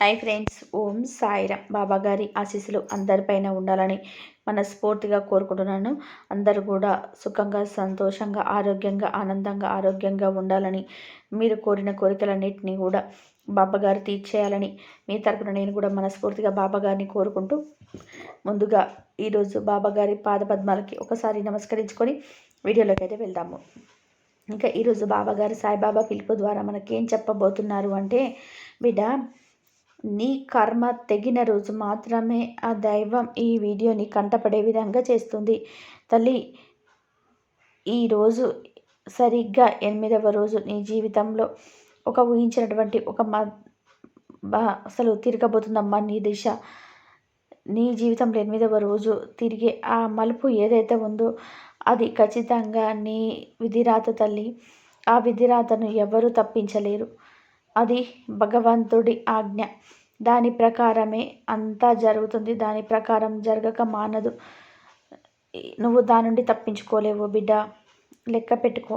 Hi friends Om Sairam. బాబా గారి ఆశీస్సులు అందరిపైన ఉండాలని మనస్ఫూర్తిగా కోరుకుంటున్నాను. అందరూ కూడా సుఖంగా సంతోషంగా ఆరోగ్యంగా ఆనందంగా ఆరోగ్యంగా ఉండాలని మీరు కోరిన కోరికలన్నింటినీ కూడా బాబాగారు తీర్చేయాలని మీ తరపున నేను కూడా మనస్ఫూర్తిగా బాబాగారిని కోరుకుంటూ ముందుగా ఈరోజు బాబాగారి పాదపద్మాలకి ఒకసారి నమస్కరించుకొని వీడియోలోకి అయితే వెళ్దాము. ఇంకా ఈరోజు బాబాగారు సాయిబాబా పిలుపు ద్వారా మనకేం చెప్పబోతున్నారు అంటే బిడ్డ నీ కర్మ తెగిన రోజు మాత్రమే ఆ దైవం ఈ వీడియోని కంటపడే విధంగా చేస్తుంది. తల్లి ఈరోజు సరిగ్గా ఎనిమిదవ రోజు నీ జీవితంలో ఒక ఊహించినటువంటి ఒక అసలు తిరగబోతుందమ్మా నీ దిశ నీ జీవితంలో ఎనిమిదవ రోజు తిరిగే ఆ మలుపు ఏదైతే ఉందో అది ఖచ్చితంగా నీ విధిరాత తల్లి. ఆ విధిరాతను ఎవరు తప్పించలేరు. అది భగవంతుడి ఆజ్ఞ. దాని ప్రకారమే అంతా జరుగుతుంది. దాని ప్రకారం జరగక మానదు. నువ్వు దాని నుండి తప్పించుకోలేవు బిడ్డ. లెక్క పెట్టుకో.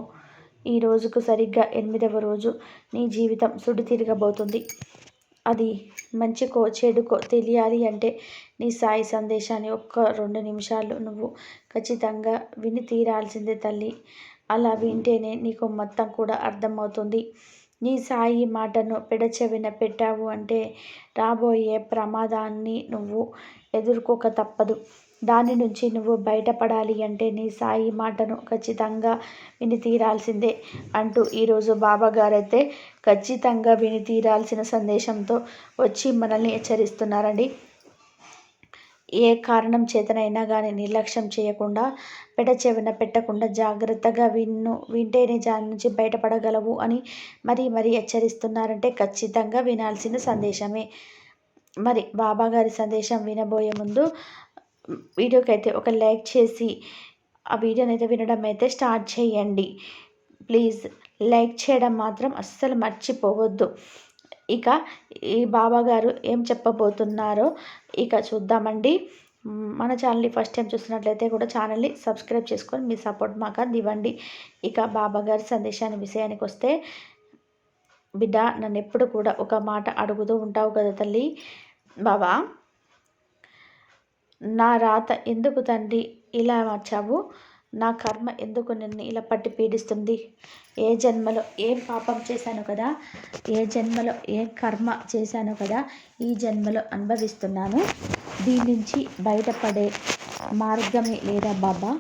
ఈ రోజుకు సరిగ్గా ఎనిమిదవ రోజు నీ జీవితం సుడి తిరగబోతుంది అది మంచికో చెడుకో తెలియాలి అంటే నీ సాయి సందేశాన్ని ఒక్క రెండు నిమిషాలు నువ్వు ఖచ్చితంగా విని తీరాల్సిందే తల్లి. అలా వింటేనే నీకు మొత్తం కూడా అర్థమవుతుంది. నీ సాయి మాటను పెడచెవిన పెట్టావు అంటే రాబోయే ప్రమాదాన్ని నువ్వు ఎదుర్కోక తప్పదు. దాని నుంచి నువ్వు బయటపడాలి అంటే నీ సాయి మాటను ఖచ్చితంగా విని తీరాల్సిందే అంటూ ఈరోజు బాబాగారైతే ఖచ్చితంగా విని తీరాల్సిన సందేశంతో వచ్చి మనల్ని హెచ్చరిస్తున్నారండి. ఏ కారణం చేతనైనా కానీ నిర్లక్ష్యం చేయకుండా పెడచెవిన పెట్టకుండా జాగ్రత్తగా విన్ను వింటేనే దాని నుంచి బయటపడగలవు అని మరీ మరీ హెచ్చరిస్తున్నారంటే ఖచ్చితంగా వినాల్సిన సందేశమే. మరి బాబా గారి సందేశం వినబోయే ముందు వీడియోకి అయితే ఒక లైక్ చేసి ఆ వీడియోని అయితే వినడం అయితే స్టార్ట్ చేయండి. ప్లీజ్ లైక్ చేయడం మాత్రం అస్సలు మర్చిపోవద్దు. ఇక ఈ బాబాగారు ఏం చెప్పబోతున్నారో ఇక చూద్దామండి. మన ఛానల్ని ఫస్ట్ టైం చూస్తున్నట్లయితే కూడా ఛానల్ని సబ్స్క్రైబ్ చేసుకొని మీ సపోర్ట్ మాకు అందివ్వండి. ఇక బాబా గారి సందేశాన్ని విషయానికి వస్తే బిడ్డ నన్ను ఎప్పుడు కూడా ఒక మాట అడుగుతూ ఉంటావు కదా తల్లి. బాబా నా రాత ఎందుకు తండ్రి ఇలా మార్చావు? నా కర్మ ఎందుకు నిన్ను ఇలా పట్టి పీడిస్తుంది? ఏ జన్మలో ఏం పాపం చేశాను కదా ఏ జన్మలో ఏ కర్మ చేశాను కదా ఈ జన్మలో అనుభవిస్తున్నాను. దీని నుంచి బయటపడే మార్గమే లేదా బాబా?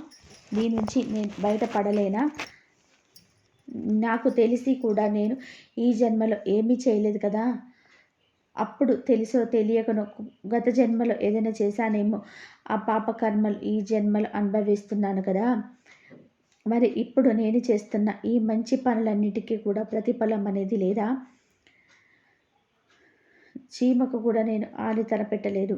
దీని నుంచి నేను బయటపడలేనా? నాకు తెలిసి కూడా నేను ఈ జన్మలో ఏమీ చేయలేదు కదా. అప్పుడు తెలుసో తెలియకనో గత జన్మలో ఏదైనా చేశానేమో ఆ పాప కర్మలు ఈ జన్మలు అనుభవిస్తున్నాను కదా. మరి ఇప్పుడు నేను చేస్తున్న ఈ మంచి పనులన్నిటికీ కూడా ప్రతిఫలం అనేది లేదా? చీమకు కూడా నేను ఆలి తలపెట్టలేదు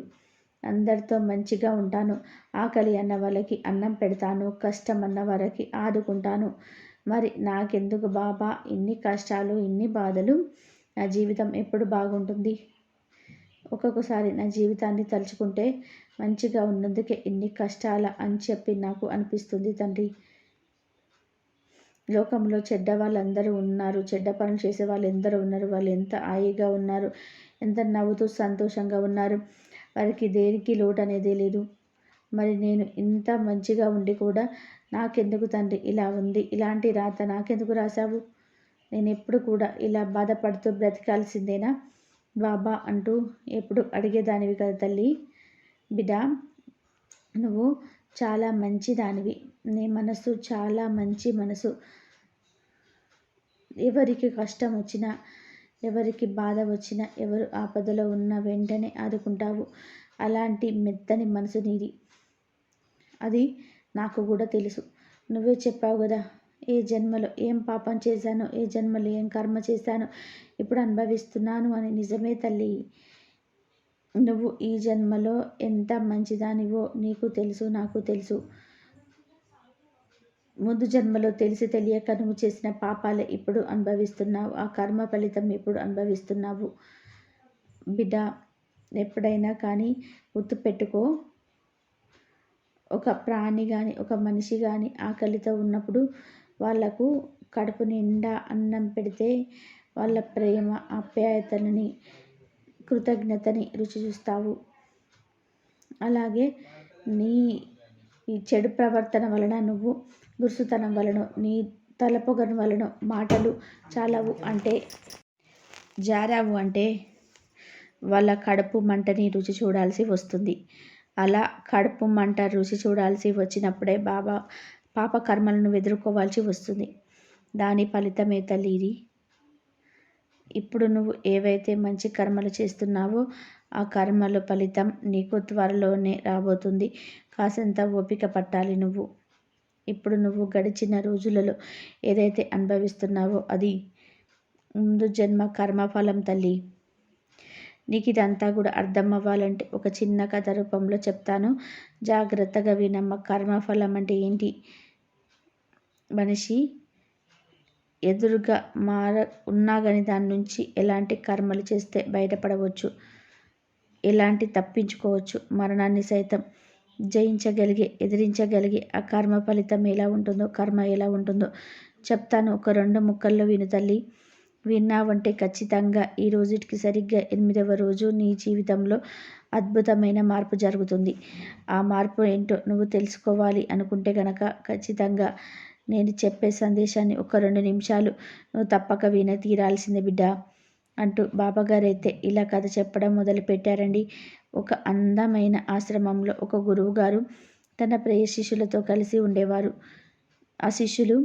అందరితో మంచిగా ఉంటాను. ఆకలి అన్న వాళ్ళకి అన్నం పెడతాను. కష్టం అన్న వారికి ఆదుకుంటాను. మరి నాకెందుకు బాబా? ఇన్ని కష్టాలు ఇన్ని బాధలు. నా జీవితం ఎప్పుడు బాగుంటుంది? ఒక్కొక్కసారి నా జీవితాన్ని తలుచుకుంటే మంచిగా ఉన్నందుకే ఇన్ని కష్టాల అని చెప్పి నాకు అనిపిస్తుంది తండ్రి. లోకంలో చెడ్డ వాళ్ళందరూ ఉన్నారు. చెడ్డ పనులు చేసే వాళ్ళు ఎందరో ఉన్నారు. వాళ్ళు ఎంత హాయిగా ఉన్నారు. ఎంత నవ్వుతూ సంతోషంగా ఉన్నారు. వారికి దేనికి లోటు అనేది లేదు. మరి నేను ఇంత మంచిగా ఉండి కూడా నాకెందుకు తండ్రి? ఇలా ఉంది. ఇలాంటి రాత నాకెందుకు రాశావు? నేను ఎప్పుడు కూడా ఇలా బాధపడుతూ బ్రతకాల్సిందేనా? బాబా అంటూ ఎప్పుడు అడిగేదానివి కదా తల్లి. బిడ్డ నువ్వు చాలా మంచి దానివి నీ మనసు చాలా మంచి మనసు. ఎవరికి కష్టం వచ్చినా ఎవరికి బాధ వచ్చినా ఎవరు ఆపదలో ఉన్న వెంటనే ఆదుకుంటావు. అలాంటి మెత్తని మనసు నీది. అది నాకు కూడా తెలుసు. నువ్వే చెప్పావు కదా ఏ జన్మలో ఏం పాపం చేశానో ఏ జన్మలో ఏం కర్మ చేశానో ఇప్పుడు అనుభవిస్తున్నాను అని. నిజమే తల్లి. నువ్వు ఈ జన్మలో ఎంత మంచిదానివో నీకు తెలుసు నాకు తెలుసు. ముందు జన్మలో తెలిసి తెలియక నువ్వు చేసిన పాపాలు ఇప్పుడు అనుభవిస్తున్నావు. ఆ కర్మ ఫలితం ఇప్పుడు అనుభవిస్తున్నావు? బిడ్డ ఎప్పుడైనా కానీ గుర్తుపెట్టుకో. ఒక ప్రాణి కానీ ఒక మనిషి కానీ ఆకలితో ఉన్నప్పుడు వాళ్ళకు కడుపు నిండా అన్నం పెడితే వాళ్ళ ప్రేమ ఆప్యాయతలని కృతజ్ఞతని రుచి చూస్తావు. అలాగే నీ ఈ చెడు ప్రవర్తన వలన నువ్వు దుర్సుతనం వలన నీ తలపొగను వలన మాటలు చాలావు అంటే జారావు అంటే వాళ్ళ కడుపు మంటని రుచి చూడాల్సి వస్తుంది. అలా కడుపు మంట రుచి చూడాల్సి వచ్చినప్పుడే బాబా పాప కర్మలను ఎదుర్కోవాల్సి వస్తుంది. దాని ఫలితమే తల్లి ఇది? ఇప్పుడు నువ్వు ఏవైతే మంచి కర్మలు చేస్తున్నావో ఆ కర్మల ఫలితం నీకు త్వరలోనే రాబోతుంది. కాసంత ఓపిక పట్టాలి నువ్వు. ఇప్పుడు నువ్వు గడిచిన రోజులలో ఏదైతే అనుభవిస్తున్నావో అది ముందు జన్మ కర్మఫలం తల్లి. నీకు ఇదంతా కూడా అర్థం అవ్వాలంటే ఒక చిన్న కథ రూపంలో చెప్తాను. జాగ్రత్తగా వినమ్మ కర్మఫలం అంటే ఏంటి? మనిషి ఎదురుగా మార ఉన్నా కానీ దాని నుంచి ఎలాంటి కర్మలు చేస్తే బయటపడవచ్చు? ఎలాంటి తప్పించుకోవచ్చు? మరణాన్ని సైతం జయించగలిగే ఎదిరించగలిగే ఆ కర్మ ఫలితం ఎలా ఉంటుందో కర్మ ఎలా ఉంటుందో చెప్తాను. ఒక రెండు ముక్కల్లో విను తల్లి. విన్నావంటే ఖచ్చితంగా ఈ రోజుకి సరిగ్గా ఎనిమిదవ రోజు నీ జీవితంలో అద్భుతమైన మార్పు జరుగుతుంది. ఆ మార్పు ఏంటో నువ్వు తెలుసుకోవాలి అనుకుంటే కనుక ఖచ్చితంగా నేను చెప్పే సందేశాన్ని ఒక రెండు నిమిషాలు నువ్వు తప్పక విన తీరాల్సింది బిడ్డ అంటూ బాబాగారైతే ఇలా కథ చెప్పడం మొదలు పెట్టారండి ఒక అందమైన ఆశ్రమంలో ఒక గురువుగారు తన ప్రియ శిష్యులతో కలిసి ఉండేవారు. ఆ శిష్యులు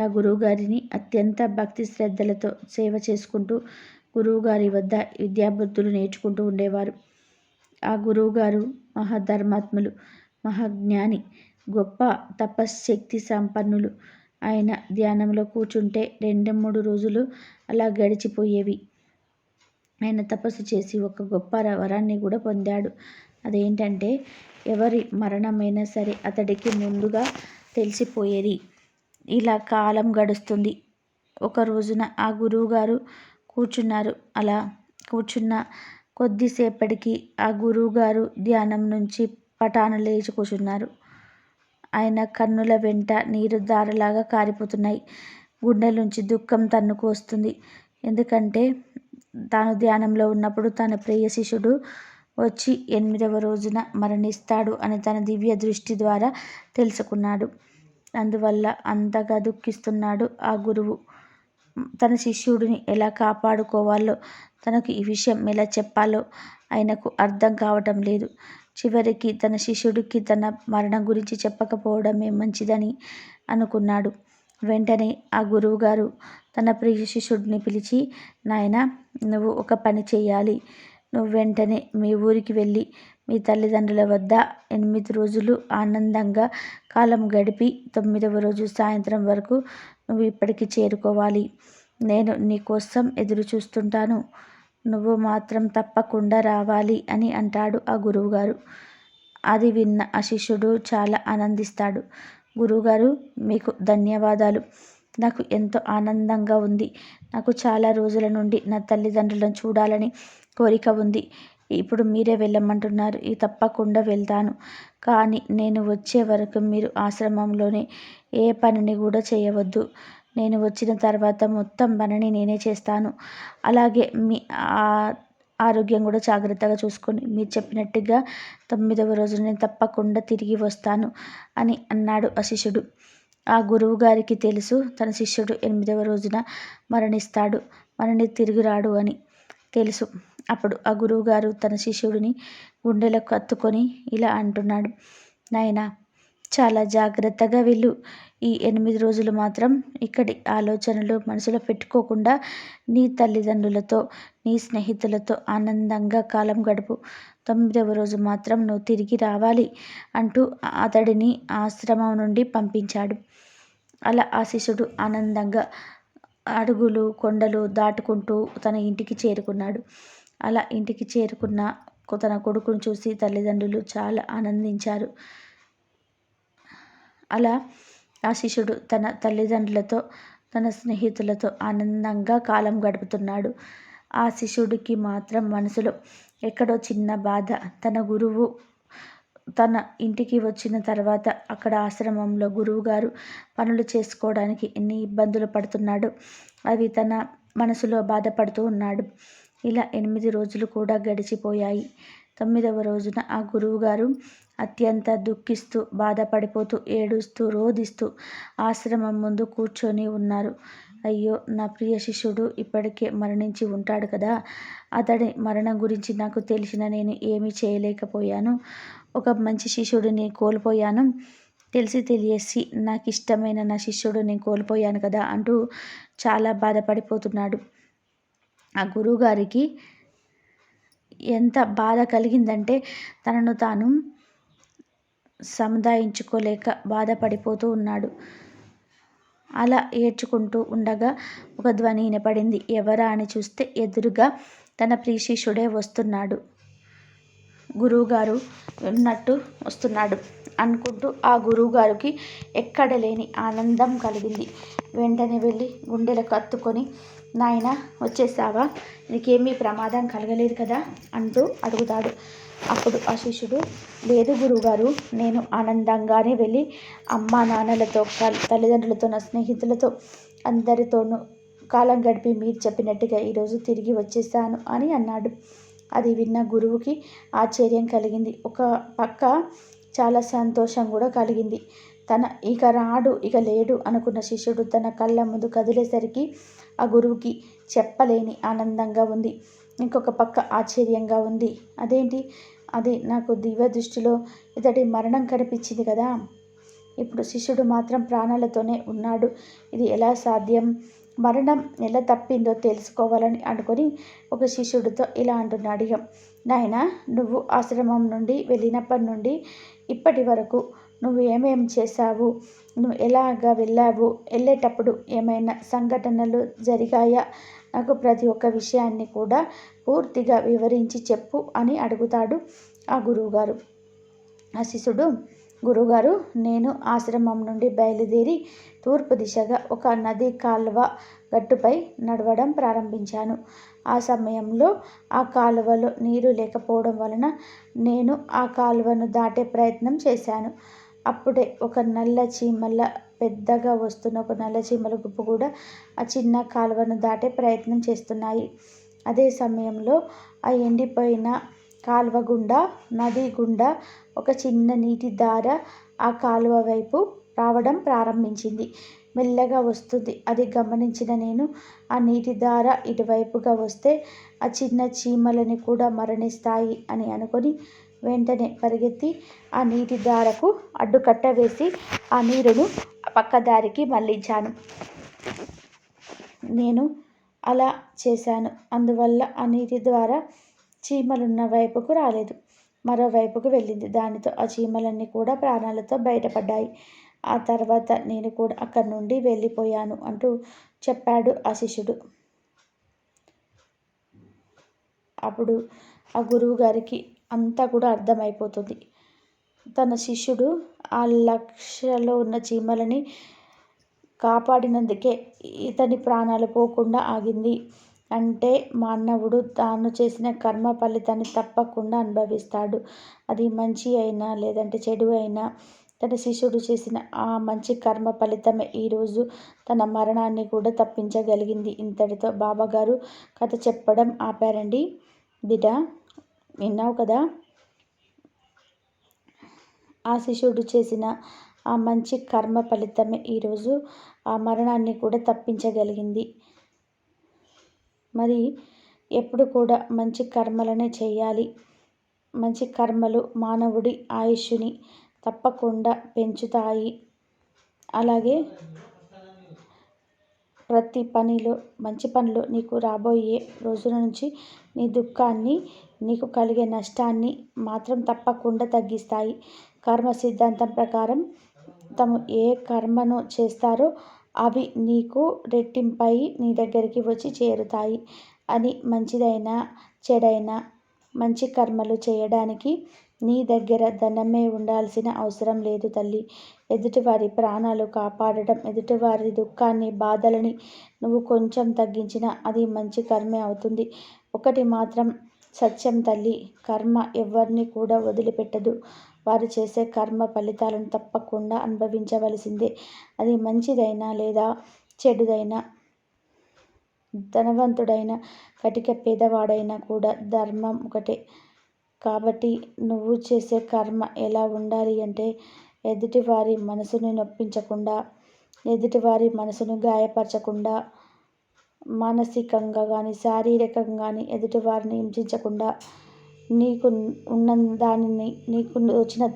ఆ గురువుగారిని అత్యంత భక్తి శ్రద్ధలతో సేవ చేసుకుంటూ గురువుగారి వద్ద విద్యాబుద్ధులు నేర్చుకుంటూ ఉండేవారు. ఆ గురువుగారు మహాధర్మాత్ములు మహాజ్ఞాని గొప్ప తపశ్శక్తి సంపన్నులు. ఆయన ధ్యానంలో కూర్చుంటే రెండు మూడు రోజులు అలా గడిచిపోయేవి. ఆయన తపస్సు చేసి ఒక గొప్ప వరాన్ని కూడా పొందాడు. అదేంటంటే ఎవరి మరణమైనా సరే అతడికి ముందుగా తెలిసిపోయేది. ఇలా కాలం గడుస్తుంది. ఒక రోజున ఆ గురువుగారు కూర్చున్నారు. అలా కూర్చున్న కొద్దిసేపటికి ఆ గురువుగారు ధ్యానం నుంచి పటాన లేచి కూర్చున్నారు. ఆయన కన్నుల వెంట నీరు దారలాగా కారిపోతున్నాయి. గుండెల దుఃఖం తన్నుకు వస్తుంది. ఎందుకంటే తాను ధ్యానంలో ఉన్నప్పుడు తన ప్రియ శిష్యుడు వచ్చి ఎనిమిదవ రోజున మరణిస్తాడు అని తన దివ్య దృష్టి ద్వారా తెలుసుకున్నాడు. అందువల్ల అంతగా దుఃఖిస్తున్నాడు ఆ గురువు. తన శిష్యుడిని ఎలా కాపాడుకోవాలో తనకు ఈ విషయం ఎలా చెప్పాలో ఆయనకు అర్థం కావటం లేదు. చివరికి తన శిష్యుడికి తన మరణం గురించి చెప్పకపోవడమే మంచిదని అనుకున్నాడు. వెంటనే ఆ గురువుగారు తన ప్రియ శిష్యుడిని పిలిచి నాయన నువ్వు ఒక పని చేయాలి నువ్వు వెంటనే మీ ఊరికి వెళ్ళి మీ తల్లిదండ్రుల వద్ద ఎనిమిది రోజులు ఆనందంగా కాలం గడిపి తొమ్మిదవ రోజు సాయంత్రం వరకు నువ్వు ఇప్పటికి చేరుకోవాలి. నేను నీ కోసం ఎదురు చూస్తుంటాను నువ్వు మాత్రం తప్పకుండా రావాలి అని అంటాడు ఆ గురువుగారు. అది విన్న ఆ శిష్యుడు చాలా ఆనందిస్తాడు. గురువుగారు మీకు ధన్యవాదాలు. నాకు ఎంతో ఆనందంగా ఉంది. నాకు చాలా రోజుల నుండి నా తల్లిదండ్రులను చూడాలని కోరిక ఉంది. ఇప్పుడు మీరే వెళ్ళమంటున్నారు. ఈ తప్పకుండా వెళ్తాను. కానీ నేను వచ్చే వరకు మీరు ఆశ్రమంలోనే ఏ పనిని కూడా చేయవద్దు. నేను వచ్చిన తర్వాత మొత్తం పనిని నేనే చేస్తాను. అలాగే మీ ఆరోగ్యం కూడా జాగ్రత్తగా చూసుకొని మీరు చెప్పినట్టుగా తొమ్మిదవ రోజు నేను తప్పకుండా తిరిగి వస్తాను అని అన్నాడు ఆ శిష్యుడు. ఆ గురువు గారికి తెలుసు తన శిష్యుడు ఎనిమిదవ రోజున మరణిస్తాడు మరణి తిరిగి రాడు అని తెలుసు. అప్పుడు ఆ గురువుగారు తన శిష్యుడిని గుండెలకు కత్తుకొని ఇలా అంటున్నాడు నాయనా చాలా జాగ్రత్తగా వీళ్ళు. ఈ ఎనిమిది రోజులు మాత్రం ఇక్కడి ఆలోచనలు మనసులో పెట్టుకోకుండా నీ తల్లిదండ్రులతో నీ స్నేహితులతో ఆనందంగా కాలం గడుపు. తొమ్మిదవ రోజు మాత్రం నువ్వు తిరిగి రావాలి అంటూ అతడిని ఆశ్రమం నుండి పంపించాడు. అలా ఆ శిష్యుడు ఆనందంగా అడుగులు కొండలు దాటుకుంటూ తన ఇంటికి చేరుకున్నాడు. అలా ఇంటికి చేరుకున్న తన కొడుకును చూసి తల్లిదండ్రులు చాలా ఆనందించారు. అలా ఆ శిష్యుడు తన తల్లిదండ్రులతో తన స్నేహితులతో ఆనందంగా కాలం గడుపుతున్నాడు. ఆ శిష్యుడికి మాత్రం మనసులో ఎక్కడో చిన్న బాధ. తన గురువు తన ఇంటికి వచ్చిన తర్వాత అక్కడ ఆశ్రమంలో గురువుగారు పనులు చేసుకోవడానికి ఎన్ని ఇబ్బందులు పడుతున్నాడు అవి తన మనసులో బాధపడుతూ ఉన్నాడు. ఇలా ఎనిమిది రోజులు కూడా గడిచిపోయాయి. తొమ్మిదవ రోజున ఆ గురువుగారు అత్యంత దుఃఖిస్తూ బాధపడిపోతూ ఏడుస్తూ రోదిస్తూ ఆశ్రమం ముందు కూర్చొని ఉన్నారు. అయ్యో నా ప్రియ శిష్యుడు ఇప్పటికే మరణించి ఉంటాడు కదా. అతడి మరణం గురించి నాకు తెలిసిన నేను ఏమీ చేయలేకపోయాను. ఒక మంచి శిష్యుడిని కోల్పోయాను. తెలిసి తెలియసి నాకు ఇష్టమైన నా శిష్యుడు నేను కోల్పోయాను కదా అంటూ చాలా బాధపడిపోతున్నాడు. ఆ గురువుగారికి ఎంత బాధ కలిగిందంటే తనను తాను సముదాయించుకోలేక బాధపడిపోతూ ఉన్నాడు. అలా ఏడ్చుకుంటూ ఉండగా ఒక ధ్వని వినపడింది. ఎవరా అని చూస్తే ఎదురుగా తన ప్రీశిష్యుడే వస్తున్నాడు. గురువుగారు ఉన్నట్టు వస్తున్నాడు అనుకుంటూ ఆ గురువుగారికి ఎక్కడ లేని ఆనందం కలిగింది. వెంటనే వెళ్ళి గుండెలకు కత్తుకొని నాయన వచ్చేసావా? నీకేమీ ప్రమాదం కలగలేదు కదా? అంటూ అడుగుతాడు. అప్పుడు ఆ శిష్యుడు లేదు గురువుగారు నేను ఆనందంగానే వెళ్ళి అమ్మా నాన్నలతో తల్లిదండ్రులతో నా స్నేహితులతో అందరితోనూ కాలం గడిపి మీరు చెప్పినట్టుగా ఈరోజు తిరిగి వచ్చేసాను అని అన్నాడు. అది విన్న గురువుకి ఆశ్చర్యం కలిగింది. ఒక పక్క చాలా సంతోషం కూడా కలిగింది. తన ఇక రాడు ఇక లేడు అనుకున్న శిష్యుడు తన కళ్ళ ముందు కదిలేసరికి ఆ గురువుకి చెప్పలేని ఆనందంగా ఉంది. ఇంకొక పక్క ఆశ్చర్యంగా ఉంది. అదేంటి? అది నాకు దివ్య దృష్టిలో ఇతడి మరణం కనిపించింది కదా. ఇప్పుడు శిష్యుడు మాత్రం ప్రాణాలతోనే ఉన్నాడు. ఇది ఎలా సాధ్యం? మరణం ఎలా తప్పిందో తెలుసుకోవాలని అనుకొని ఒక శిష్యుడితో ఇలా అంటున్నాడు. ఇక నాయన నువ్వు ఆశ్రమం నుండి వెళ్ళినప్పటి నుండి ఇప్పటి వరకు నువ్వు ఏమేం చేశావు? నువ్వు ఎలాగా వెళ్ళావు? వెళ్ళేటప్పుడు ఏమైనా సంఘటనలు జరిగాయా? నాకు ప్రతి ఒక్క విషయాన్ని కూడా పూర్తిగా వివరించి చెప్పు అని అడుగుతాడు ఆ గురువుగారు. ఆ శిష్యుడు గురువుగారు నేను ఆశ్రమం నుండి బయలుదేరి తూర్పు దిశగా ఒక నది కాలువ గట్టుపై నడవడం ప్రారంభించాను. ఆ సమయంలో ఆ కాలువలో నీరు లేకపోవడం వలన నేను ఆ కాలువను దాటే ప్రయత్నం చేశాను. అప్పుడే ఒక నల్ల చీమల పెద్దగా వస్తున్న ఒక నల్ల చీమల గుంపు కూడా ఆ చిన్న కాలువను దాటే ప్రయత్నం చేస్తున్నాయి. అదే సమయంలో ఆ ఎండిపోయిన కాలువ గుండా నది గుండా ఒక చిన్న నీటి దార ఆ కాలువ వైపు రావడం ప్రారంభించింది. మెల్లగా వస్తుంది. అది గమనించిన నేను ఆ నీటి దార ఇటువైపుగా వస్తే ఆ చిన్న చీమలని కూడా మరణిస్తాయి అని అనుకొని వెంటనే పరిగెత్తి ఆ నీటి దారకు అడ్డుకట్ట వేసి ఆ నీరును పక్కదారికి మళ్ళించాను. నేను అలా చేశాను. అందువల్ల ఆ నీటి ద్వారా చీమలున్న వైపుకు రాలేదు. మరోవైపుకు వెళ్ళింది. దానితో ఆ చీమలన్నీ కూడా ప్రాణాలతో బయటపడ్డాయి. ఆ తర్వాత నేను కూడా అక్కడి నుండి వెళ్ళిపోయాను అంటూ చెప్పాడు ఆ శిష్యుడు. అప్పుడు ఆ గురువు గారికి అంతా కూడా అర్థమైపోతుంది. తన శిష్యుడు ఆ లక్షలో ఉన్న చీమలని కాపాడినందుకే ఇతని ప్రాణాలు పోకుండా ఆగింది. అంటే మానవుడు తాను చేసిన కర్మ ఫలితాన్ని తప్పకుండా అనుభవిస్తాడు. అది మంచి అయినా లేదంటే చెడు అయినా తన శిష్యుడు చేసిన ఆ మంచి కర్మ ఫలితమే ఈరోజు తన మరణాన్ని కూడా తప్పించగలిగింది. ఇంతటితో బాబాగారు కథ చెప్పడం ఆపారండి. బిడ్డ విన్నావు కదా? ఆ శిష్యుడు చేసిన ఆ మంచి కర్మ ఫలితమే ఈరోజు ఆ మరణాన్ని కూడా తప్పించగలిగింది. మరి ఎప్పుడు కూడా మంచి కర్మలనే చేయాలి. మంచి కర్మలు మానవుడి ఆయుష్ని తప్పకుండా పెంచుతాయి. అలాగే ప్రతి పనిలో మంచి పనులు నీకు రాబోయే రోజుల నుంచి నీ దుఃఖాన్ని నీకు కలిగే నష్టాన్ని మాత్రం తప్పకుండా తగ్గిస్తాయి. కర్మ సిద్ధాంతం ప్రకారం తము ఏ కర్మను చేస్తారో అవి నీకు రెట్టింపై నీ దగ్గరికి వచ్చి చేరుతాయి. అని మంచిదైనా చెడైనా మంచి కర్మలు చేయడానికి నీ దగ్గర ధనమే ఉండాల్సిన అవసరం లేదు తల్లి. ఎదుటివారి ప్రాణాలు కాపాడటం ఎదుటివారి దుఃఖాన్ని బాధలని నువ్వు కొంచెం తగ్గించినా అది మంచి కర్మే అవుతుంది. ఒకటి మాత్రం సత్యం తల్లి. కర్మ ఎవరిని కూడా వదిలిపెట్టదు. వారు చేసే కర్మ ఫలితాలను తప్పకుండా అనుభవించవలసిందే. అది మంచిదైనా లేదా చెడుదైనా ధనవంతుడైన కటిక పేదవాడైనా కూడా ధర్మం ఒకటే. కాబట్టి నువ్వు చేసే కర్మ ఎలా ఉండాలి అంటే ఎదుటివారి మనసుని నొప్పించకుండా ఎదుటివారి మనసును గాయపరచకుండా మానసికంగా కానీ శారీరకంగా కానీ ఎదుటివారిని హింసించకుండా నీకు ఉన్న దానిని నీకు వచ్చిన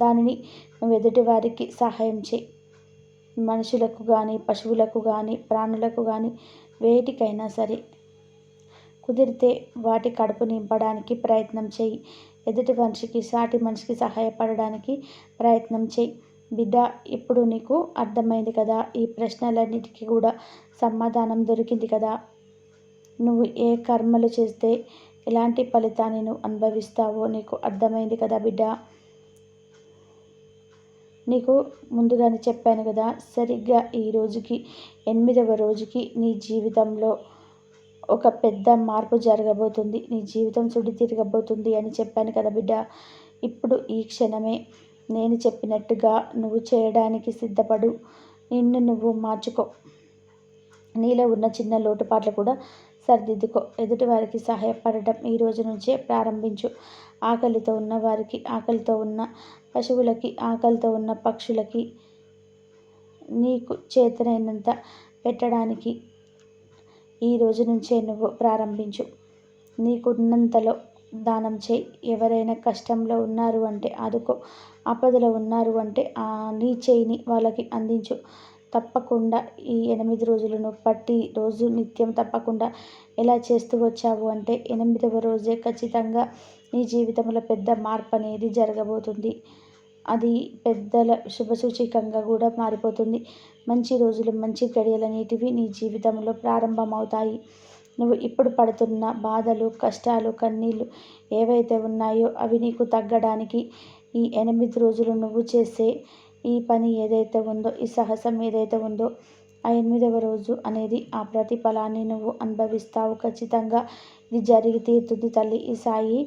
దానిని నువ్వు ఎదుటివారికి సహాయం చేయి. మనుషులకు కానీ పశువులకు కానీ ప్రాణులకు కానీ వేటికైనా సరే కుదిరితే వాటి కడుపు నింపడానికి ప్రయత్నం చేయి. ఎదుటి మనిషికి సాటి మనిషికి సహాయపడడానికి ప్రయత్నం చేయి. బిడ్డ ఇప్పుడు నీకు అర్థమైంది కదా ఈ ప్రశ్నలన్నిటికీ కూడా సమాధానం దొరికింది కదా. నువ్వు ఏ కర్మలు చేస్తే ఎలాంటి ఫలితాన్ని నువ్వు అనుభవిస్తావో నీకు అర్థమైంది కదా బిడ్డ. నీకు ముందుగానే చెప్పాను కదా సరిగ్గా ఈ రోజుకి ఎనిమిదవ రోజుకి నీ జీవితంలో ఒక పెద్ద మార్పు జరగబోతుంది నీ జీవితం సుడి తిరగబోతుంది అని చెప్పాను కదా బిడ్డ. ఇప్పుడు ఈ క్షణమే నేను చెప్పినట్టుగా నువ్వు చేయడానికి సిద్ధపడు. నిన్ను నువ్వు మార్చుకో. నీలో ఉన్న చిన్న లోటుపాట్లు కూడా సరిదిద్దుకో. ఎదుటివారికి సహాయపడటం ఈ రోజు నుంచే ప్రారంభించు. ఆకలితో ఉన్న వారికి ఆకలితో ఉన్న పశువులకి ఆకలితో ఉన్న పక్షులకి నీకు చేతనైనంత పెట్టడానికి ఈ రోజు నుంచే నువ్వు ప్రారంభించు. నీకున్నంతలో దానం చేయి. ఎవరైనా కష్టంలో ఉన్నారు అంటే ఆదుకో. ఆపదలో ఉన్నారు అంటే నీ చేయిని వాళ్ళకి అందించు. తప్పకుండా ఈ ఎనిమిది రోజులను పట్టి రోజు నిత్యం తప్పకుండా ఎలా చేస్తూ వచ్చావు అంటే ఎనిమిదవ రోజే ఖచ్చితంగా నీ జీవితంలో పెద్ద మార్పు అనేది జరగబోతుంది. అది పెద్దల శుభసూచికంగా కూడా మారిపోతుంది. మంచి రోజులు మంచి గడియలు అనేటివి నీ జీవితంలో ప్రారంభమవుతాయి. నువ్వు ఇప్పుడు పడుతున్న బాధలు కష్టాలు కన్నీళ్ళు ఏవైతే ఉన్నాయో అవి నీకు తగ్గడానికి ఈ ఎనిమిది రోజులు నువ్వు చేసే ఈ పని ఏదైతే ఉందో ఈ సాహసం ఏదైతే ఉందో ఆ ఎనిమిదవ రోజు అనేది ఆ ప్రతిఫలాన్ని నువ్వు అనుభవిస్తావు. ఖచ్చితంగా ఇది జరిగి తీరుతుంది తల్లి. ఈ సాయి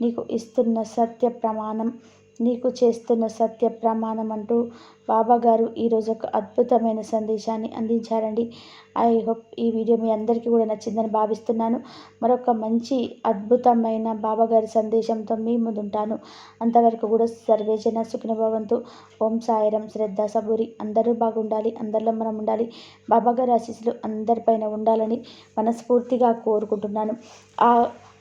నీకు ఇస్తున్న సత్య ప్రమాణం నీకు చేస్తున్న సత్య ప్రమాణం అంటూ బాబాగారు ఈరోజు ఒక అద్భుతమైన సందేశాన్ని అందించారండి. ఐ హోప్ ఈ వీడియో మీ అందరికీ కూడా నచ్చిందని భావిస్తున్నాను. మరొక మంచి అద్భుతమైన బాబాగారి సందేశంతో మీ ముందుంటాను. అంతవరకు కూడా సర్వేజన సుఖినభవంతు. ఓం సాయిరం శ్రద్ధ సబూరి. అందరూ బాగుండాలి అందరిలో మనం ఉండాలి. బాబాగారి ఆశీస్సులు అందరిపైన ఉండాలని మనస్ఫూర్తిగా కోరుకుంటున్నాను. ఆ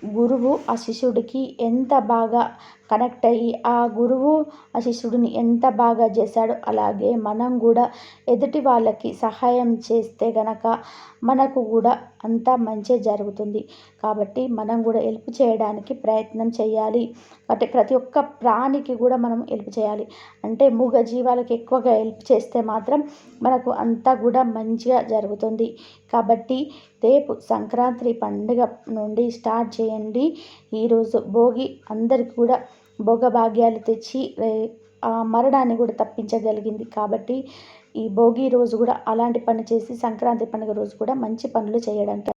గురువు ఆ శిష్యుడికి ఎంత బాగా కనెక్ట్ అయ్యి ఆ గురువు ఆ శిష్యుడిని ఎంత బాగా చేశాడో అలాగే మనం కూడా ఎదుటి వాళ్ళకి సహాయం చేస్తే గనక మనకు కూడా అంతా మంచి జరుగుతుంది. కాబట్టి మనం కూడా హెల్ప్ చేయడానికి ప్రయత్నం చేయాలి. అంటే ప్రతి ఒక్క ప్రాణికి కూడా మనం హెల్ప్ చేయాలి. అంటే మూగ జీవాలకు ఎక్కువగా హెల్ప్ చేస్తే మాత్రం మనకు అంతా కూడా మంచిగా జరుగుతుంది. కాబట్టి రేపు సంక్రాంతి పండుగ నుండి స్టార్ట్ చేయండి. ఈరోజు భోగి అందరికి కూడా భోగభాగ్యాలు తెచ్చి ఆ మరణాన్ని కూడా తప్పించగలిగింది. కాబట్టి ఈ భోగి రోజు కూడా అలాంటి పని చేసి సంక్రాంతి పండుగ రోజు కూడా మంచి పనులు చేయడానికి